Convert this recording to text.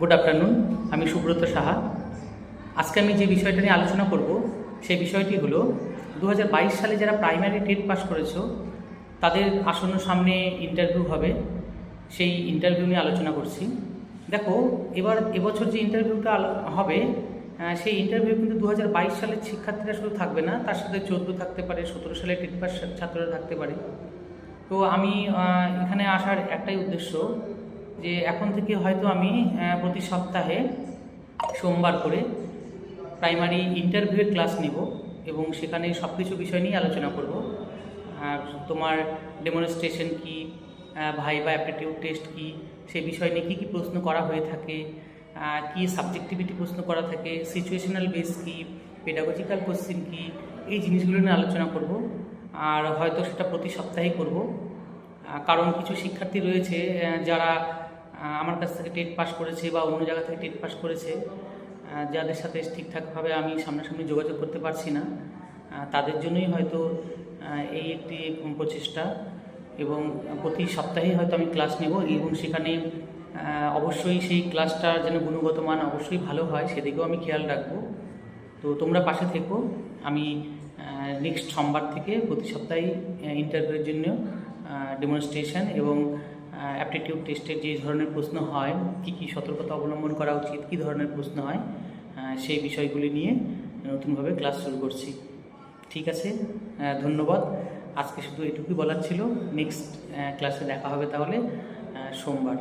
Good afternoon আমি সুব্রত সাহা। আজকে আমি যে বিষয়টা নিয়ে আলোচনা করব, সেই বিষয়টি হলো দু হাজার বাইশ সালে যারা প্রাইমারি টেট পাস করেছ, তাদের আসন্ন সামনে ইন্টারভিউ হবে। সেই ইন্টারভিউ নিয়ে আলোচনা করছি। দেখো, এবার এবছর যে ইন্টারভিউটা হবে সেই ইন্টারভিউ কিন্তু দু হাজার বাইশ সালের শিক্ষার্থীরা শুধু থাকবে না, তার সাথে চোদ্দ থাকতে পারে, সতেরো সালে টেট পাস ছাত্ররা থাকতে পারে। তো আমি এখানে আসার একটাই উদ্দেশ্য যে এখন থেকে হয়তো আমি প্রতি সপ্তাহে সোমবার করে প্রাইমারি ইন্টারভিউয়ের ক্লাস নেব এবং সেখানে সব কিছু বিষয় নিয়ে আলোচনা করব। আর তোমার ডেমনস্ট্রেশন কি ভাই বা অ্যাপটিটিউড টেস্ট কি সেই বিষয় নিয়ে কী কী প্রশ্ন করা হয়ে থাকে কি সাবজেক্টিভিটি প্রশ্ন করা থাকে সিচুয়েশনাল বেস কি পেডাগজিক্যাল কোশ্চেন কি, এই জিনিসগুলো নিয়ে আলোচনা করব। আর হয়তো সেটা প্রতি সপ্তাহেই করব। কারণ কিছু শিক্ষার্থী রয়েছে যারা আমার কাছ থেকে টেট পাস করেছে বা অন্য জায়গা থেকে টেট পাস করেছে যাদের সাথে ঠিকঠাকভাবে আমি সামনাসামনি যোগাযোগ করতে পারছি না তাদের জন্যই হয়তো এই একটি প্রচেষ্টা এবং প্রতি সপ্তাহেই হয়তো আমি ক্লাস নেব এবং সেখানে অবশ্যই সেই ক্লাসটার যেন গুণগত মান অবশ্যই ভালো হয় সেদিকেও আমি খেয়াল রাখব। তো তোমরা পাশে থেকো, আমি নেক্সট সোমবার থেকে প্রতি সপ্তাহে ইন্টারভিউয়ের জন্য ডেমনস্ট্রেশন এবং অ্যাপটিটিউড টেস্টের যে ধরনের প্রশ্ন হয়, কি কি সতর্কতা অবলম্বন করা উচিত, কি ধরনের প্রশ্ন হয় সেই বিষয়গুলি নিয়ে নতুনভাবে ক্লাস শুরু করছি। ঠিক আছে? ধন্যবাদ। আজকে শুধু এটুকুই বলার ছিল। নেক্সট ক্লাসে দেখা হবে তাহলে সোমবার।